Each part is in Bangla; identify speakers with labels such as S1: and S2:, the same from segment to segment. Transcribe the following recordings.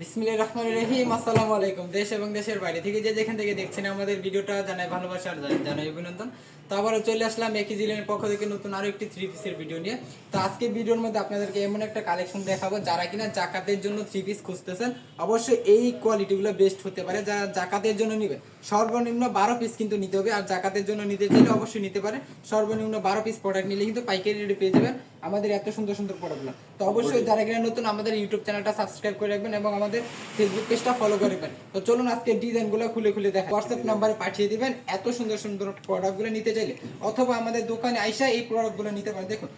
S1: বিসমিল্লাহ রহমান রহিম, আসসালামু আলাইকুম। দেশ এবং দেশের বাইরে থেকে যে যেখান থেকে দেখছেন আমাদের ভিডিওটা, জানাই ভালোবাসা জানাই অভিনন্দন। তো আবারও চলে আসলাম একই জিলেনের পক্ষ থেকে নতুন আরও একটি থ্রি পিসের ভিডিও নিয়ে। তো আজকে ভিডিওর মধ্যে আপনাদেরকে এমন একটা কালেকশন দেখাবো যারা কিনা জাকাতের জন্য থ্রি পিস খুঁজতেছেন। অবশ্যই এই কোয়ালিটিগুলো বেস্ট হতে পারে। যারা জাকাতের জন্য নিবে, সর্বনিম্ন বারো পিস কিন্তু নিতে হবে। আর জাকাতের জন্য নিতে চাইলে অবশ্যই নিতে পারে। সর্বনিম্ন বারো পিস প্রোডাক্ট নিলে কিন্তু পাইকারি রেটে পেয়ে যাবেন আমাদের এত সুন্দর সুন্দর প্রোডাক্টগুলো তো অবশ্যই যারা কিনা নতুন, আমাদের ইউটিউব চ্যানেলটা সাবস্ক্রাইব করে রাখবেন এবং আমাদের ফেসবুক পেজটা ফলো করে রাখবেন। তো চলুন আজকে ডিজাইনগুলো খুলে খুলে দেখা হোয়াটসঅ্যাপ নাম্বারে পাঠিয়ে দিবেন। এত সুন্দর সুন্দর প্রোডাক্টগুলো নিতে চাইলে অথবা আমাদের দোকানে আইসা এই প্রোডাক্টগুলো নিতে পারেন দেখুন,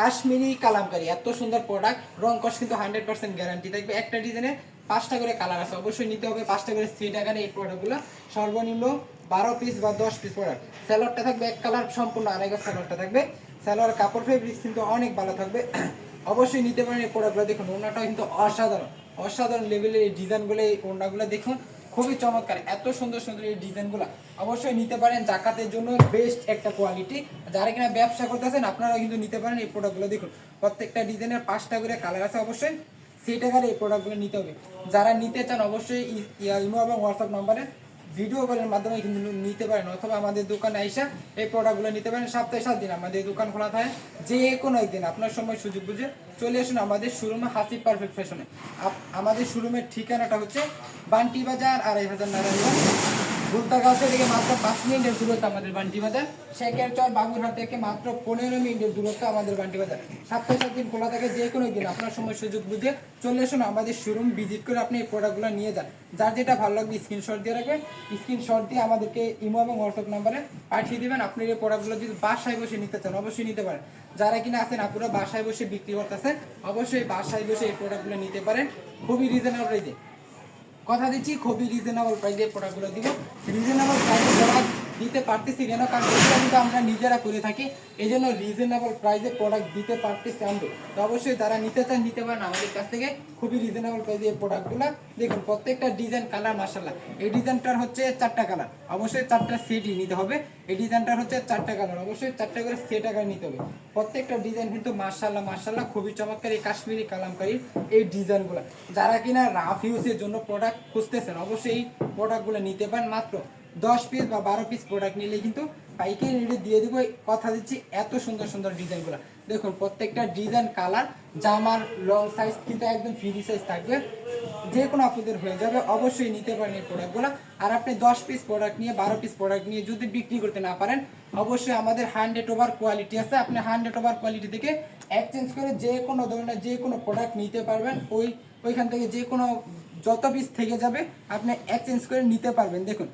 S1: কাশ্মীরি কালামকারি, এত সুন্দর প্রোডাক্ট রং কস কিন্তু হান্ড্রেড পার্সেন্ট গ্যারান্টি থাকবে একটা ডিজাইনে পাঁচটা করে কালার আছে। অবশ্যই নিতে হবে পাঁচটা করে থ্রি টাকার এই প্রোডাক্টগুলো সর্বনিম্ন বারো পিস বা দশ পিস প্রোডাক্ট স্যালোয়ারটা থাকবে এক কালার সম্পূর্ণ আড়াই গজ স্যালোয়ারটা থাকবে। স্যালোয়ার কাপড় ফেব্রিক্স কিন্তু অনেক ভালো থাকবে। অবশ্যই নিতে পারেন এই প্রোডাক্টগুলো দেখুন, ওনাটাও কিন্তু অসাধারণ। অসাধারণ লেভেলের এই ডিজাইনগুলো এই ওনাগুলো দেখুন। খুবই চমৎকার, এত সুন্দর সুন্দর এই ডিজাইনগুলো অবশ্যই নিতে পারেন, জাকাতের জন্য বেস্ট একটা কোয়ালিটি যারা কিনা ব্যবসা করতেছেন আপনারা কিন্তু নিতে পারেন এই প্রোডাক্টগুলো দেখুন, প্রত্যেকটা ডিজাইনের পাঁচটা করে কালার আছে অবশ্যই সেই টাকার এই প্রোডাক্টগুলো নিতে হবে। যারা নিতে চান, অবশ্যই ইমো এবং হোয়াটসঅ্যাপ নাম্বারে ভিডিও কলের মাধ্যমে কিন্তু নিতে পারেন, অথবা আমাদের দোকানে আইসা এই প্রোডাক্টগুলো নিতে পারেন। সপ্তাহে সাত দিন আমাদের দোকান খোলা থাকে, যে কোনো একদিন, আপনার সময় সুযোগ বুঝে চলে আসুন আমাদের শোরুমে হাসি পারফেক্ট ফ্যাশনে আমাদের শোরুমের ঠিকানাটা হচ্ছে বান্টি বাজার, আড়াই হাজার নারায়ণগঞ্জ। গুলতাগাছা থেকে মাত্র পাঁচ মিনিটের দূরত্ব আমাদের বান্টি বাজার। শেখের চর বাগুরহাট থেকে মাত্র পনেরো মিনিটের দূরত্ব আমাদের বান্টি বাজার। সপ্তাহে সাত দিন খোলা থাকে যে কোনো দিন। আপনার সময় সুযোগ বুঝে চলে আসুন আমাদের শোরুম ভিজিট করে আপনি এই প্রোডাক্টগুলো নিয়ে যান। যার যেটা ভালো লাগবে স্ক্রিনশট দিয়ে রাখবেন। স্ক্রিনশট দিয়ে আমাদেরকে ইমো এবং হোয়াটসঅ্যাপ নাম্বারে পাঠিয়ে দিবেন। আপনি এই প্রোডাক্টগুলো যদি বাসায় বসে নিতে চান, অবশ্যই নিতে পারেন। যারা কিনা আছেন আপনারা বাসায় বসে বিক্রি করতেছেন অবশ্যই বাসায় বসে এই প্রোডাক্টগুলো নিতে পারেন। খুবই রিজনেবল প্রাইসে কথা দিচ্ছি খুবই রিজনেবল প্রাইসে প্রোডাক্টগুলো দিব। রিজনেবল প্রাইসে প্রোডাক্ট দিতে পারতেছি কেন? কারণ এগুলো কিন্তু আমরা নিজেরা করে থাকি। এই জন্য রিজনেবল প্রাইসে প্রোডাক্ট দিতে পারতেছি আমরা। তো অবশ্যই যারা নিতে চান, নিতে পারেন আমাদের কাছ থেকে। খুবই রিজনেবল প্রাইসে এই প্রোডাক্টগুলো দেখুন, প্রত্যেকটা ডিজাইন কালার মাসাল্লাহ এই ডিজাইনটার হচ্ছে চারটা কালার অবশ্যই চারটা সেটই নিতে হবে। এই ডিজাইনটার হচ্ছে চারটা কালার অবশ্যই চারটা করে সেট আকার নিতে হবে। প্রত্যেকটা ডিজাইন কিন্তু মার্শাল্লাহ মার্শাল্লাহ খুবই চমৎকার এই কাশ্মীরি কালামকারীর এই ডিজাইনগুলো যারা কিনা রাফ ইউজের জন্য প্রোডাক্ট খুঁজতেছেন, অবশ্যই এই প্রোডাক্টগুলো নিতে পারেন। মাত্র দশ পিস বা বারো পিস প্রোডাক্ট নিলে কিন্তু পাইকারি রেটে দিয়ে দিব। কথা দিচ্ছি, এত সুন্দর সুন্দর ডিজাইনগুলো। দেখুন, প্রত্যেকটা ডিজাইন কালার জামার লং সাইজ কিন্তু একদম ফ্রি সাইজ থাকবে। যে কোনো আপনাদের হয়ে যাবে, অবশ্যই নিতে পারেন এই প্রোডাক্টগুলো আর আপনি দশ পিস প্রোডাক্ট নিয়ে, বারো পিস প্রোডাক্ট নিয়ে যদি বিক্রি করতে না পারেন, অবশ্যই আমাদের হান্ড্রেড ওভার কোয়ালিটি আছে। আপনি হান্ড্রেড ওভার কোয়ালিটি থেকে এক্সচেঞ্জ করে যে কোনো ধরনের যে কোনো প্রোডাক্ট নিতে পারবেন। ওই, ওইখান থেকে যে কোনো যত পিস থেকে যাবে, আপনি এক্সচেঞ্জ করে নিতে পারবেন। দেখুন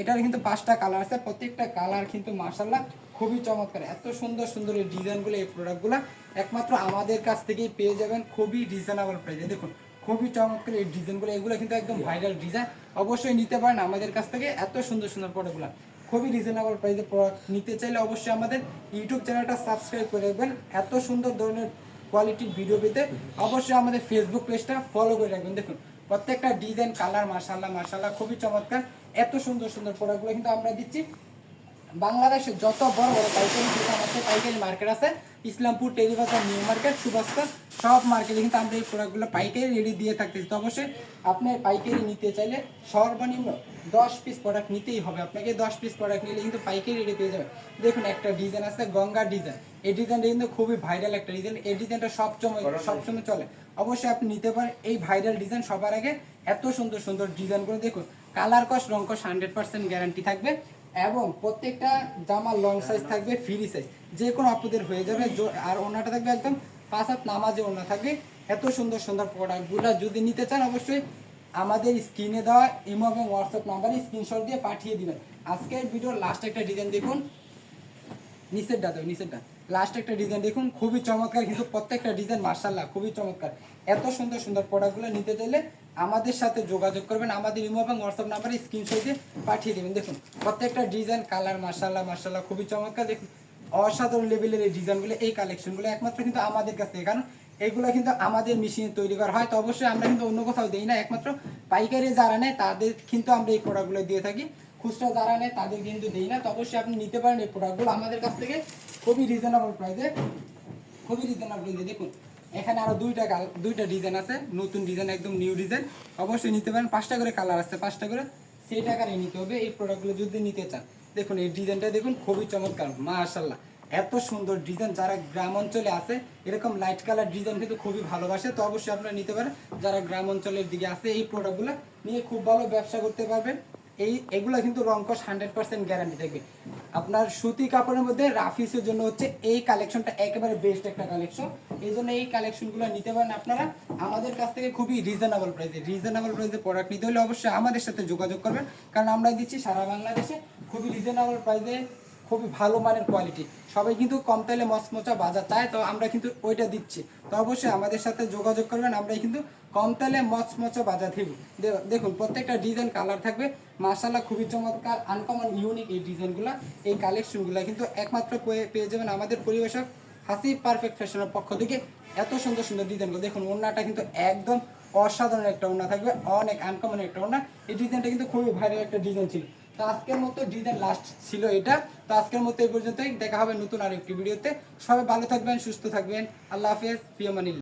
S1: এটার কিন্তু পাঁচটা কালার আছে। প্রত্যেকটা কালার কিন্তু মার্শাল্লাহ খুবই চমৎকার। এত সুন্দর সুন্দর এই ডিজাইনগুলো এই প্রোডাক্টগুলো একমাত্র আমাদের কাছ থেকেই পেয়ে যাবেন। খুবই রিজনেবল প্রাইসে দেখুন, খুবই চমৎকার এই ডিজাইনগুলো এগুলো কিন্তু একদম ভাইরাল ডিজাইন অবশ্যই নিতে পারেন আমাদের কাছ থেকে এত সুন্দর সুন্দর প্রোডাক্টগুলো খুবই রিজনেবল প্রাইসে প্রোডাক্ট নিতে চাইলে অবশ্যই আমাদের ইউটিউব চ্যানেলটা সাবস্ক্রাইব করে রাখবেন। এত সুন্দর ধরনের কোয়ালিটির ভিডিও পেতে অবশ্যই আমাদের ফেসবুক পেজটা ফলো করে রাখবেন। দেখুন, প্রত্যেকটা ডিজাইন কালার মার্শাল্লাহ মার্শাল্লাহ খুবই চমৎকার। এত সুন্দর সুন্দর প্রোডাক্টগুলো কিন্তু আমরা দিচ্ছি। বাংলাদেশের যত বড় বড় পাইকারি দোকান আছে পাইকারি মার্কেট আছে ইসলামপুর টেরিবাজার নিউ মার্কেট সুভাষকা সব মার্কেটে কিন্তু আমরা এই প্রোডাক্টগুলো পাইকারি রেডি দিয়ে থাকতেছি। তো অবশ্যই আপনি পাইকারি নিতে চাইলে সর্বনিম্ন দশ পিস প্রোডাক্ট নিতেই হবে। আপনাকে দশ পিস প্রোডাক্ট নিলে কিন্তু পাইকারি রেডি পেয়ে যাবেন। দেখুন একটা ডিজাইন আছে গঙ্গা ডিজাইন এই ডিজাইনটা কিন্তু খুবই ভাইরাল একটা ডিজাইন এই ডিজাইনটা সবসময় সবসময় চলে। অবশ্যই আপনি নিতে পারেন। এই ভাইরাল ডিজাইন সবার আগে এত সুন্দর সুন্দর ডিজাইনগুলো দেখুন। কালার কস রং কস হান্ড্রেড পার্সেন্ট গ্যারান্টি থাকবে এবং প্রত্যেকটা জামার লং সাইজ থাকবে ফ্রি সাইজ যে কোনো আপনাদের হয়ে যাবে আর ওনাটা থাকবে একদম পাঁচ হাত নামাজে ওনা থাকবে। এত সুন্দর সুন্দর প্রোডাক্টগুলো যদি নিতে চান অবশ্যই আমাদের স্ক্রিনে দেওয়া ইমো এবং হোয়াটসঅ্যাপ নাম্বারে স্ক্রিনশট দিয়ে পাঠিয়ে দিবেন। আজকের ভিডিওর লাস্ট একটা ডিজাইন দেখুন। নিচের ডাতে নিচের ডাত লাস্ট একটা ডিজাইন দেখুন, খুবই চমৎকার, কিন্তু প্রত্যেকটা ডিজাইন মার্শাল্লাহ খুবই চমৎকার। এত সুন্দর সুন্দর প্রোডাক্টগুলো নিতে চাইলে আমাদের সাথে যোগাযোগ করবেন, আমাদের ইমো এবং হোয়াটসঅ্যাপ নাম্বারে স্ক্রিনশট পাঠিয়ে দেবেন। দেখুন, প্রত্যেকটা ডিজাইন কালার মার্শাল্লাহ মার্শাল্লাহ খুবই চমৎকার। দেখুন, অসাধারণ লেভেলের এই ডিজাইনগুলো এই কালেকশনগুলো একমাত্র কিন্তু আমাদের কাছ থেকে, কারণ এগুলো কিন্তু আমাদের মেশিনে তৈরি করা হয়। তো অবশ্যই আমরা কিন্তু অন্য কোথাও দিই না, একমাত্র পাইকারি যারা নেয়, তাদের কিন্তু আমরা এই প্রোডাক্টগুলো দিয়ে থাকি। খুচরা যারা নেয়, তাদের কিন্তু দিই না। তো অবশ্যই আপনি নিতে পারেন এই প্রোডাক্টগুলো আমাদের কাছ থেকে। খুবই রিজনেবল প্রাইসে খুবই রিজনেবল প্রাইসে দেখুন, এখানে আরও দুইটা দুইটা ডিজাইন আছে, নতুন ডিজাইন একদম নিউ ডিজাইন অবশ্যই নিতে পারেন, পাঁচটা করে কালার আছে, পাঁচটা করে, সেই টাকারই নিতে হবে। এই প্রোডাক্টগুলো যদি নিতে চান, দেখুন, এই ডিজাইনটা দেখুন, খুবই চমৎকার মাশাল্লাহ এত সুন্দর ডিজাইন যারা গ্রাম অঞ্চলে আছে, এরকম লাইট কালার ডিজাইন কিন্তু খুবই ভালোবাসে, তো অবশ্যই আপনারা নিতে পারেন। যারা গ্রাম অঞ্চলের দিকে আছে, এই প্রোডাক্টগুলো নিয়ে খুব ভালো ব্যবসা করতে পারবেন। এই, এগুলো কিন্তু রংকশ হান্ড্রেড পার্সেন্ট গ্যারান্টি থাকবে। আপনার সুতি কাপড়ের মধ্যে রাফিসের জন্য হচ্ছে এই কালেকশনটা একেবারে বেস্ট একটা কালেকশন এই জন্য এই কালেকশনগুলো নিতে পারেন আপনারা। আমাদের কাছ থেকে খুবই রিজনেবল প্রাইসে রিজনেবল প্রাইসে প্রোডাক্ট নিতে হলে অবশ্যই আমাদের সাথে যোগাযোগ করবেন। কারণ আমরা দিচ্ছি সারা বাংলাদেশে। খুবই রিজনেবল প্রাইসে খুবই ভালো মানের কোয়ালিটি সবাই কিন্তু কম তেলে মচমচা বাজার চায়, তো আমরা কিন্তু ওইটা দিচ্ছি। তো অবশ্যই আমাদের সাথে যোগাযোগ করবেন আমরা কিন্তু কম তেলে মচমচা বাজার দিব। দেখুন, প্রত্যেকটা ডিজাইন কালার থাকবে। মার্শাল্লাহ খুবই চমৎকার আনকমন ইউনিক এই ডিজাইনগুলো এই কালেকশনগুলো কিন্তু একমাত্র পেয়ে যাবেন আমাদের পরিবেশক হাসি পারফেক্ট ফ্যাশনের পক্ষ থেকে। এত সুন্দর সুন্দর ডিজাইনগুলো দেখুন, ওড়নাটা কিন্তু একদম অসাধারণ একটা ওড়না থাকবে, অনেক আনকমন একটা ওড়না। এই ডিজাইনটা কিন্তু খুবই ভাইরাল একটা ডিজাইন ছিল। তো আজকের মতো ডিজাইন লাস্ট ছিল এটা। তো আজকের মতো এই পর্যন্তই। দেখা হবে নতুন আরেকটি ভিডিওতে। সবাই ভালো থাকবেন, সুস্থ থাকবেন। আল্লাহ হাফেজ প্রিয়মানিল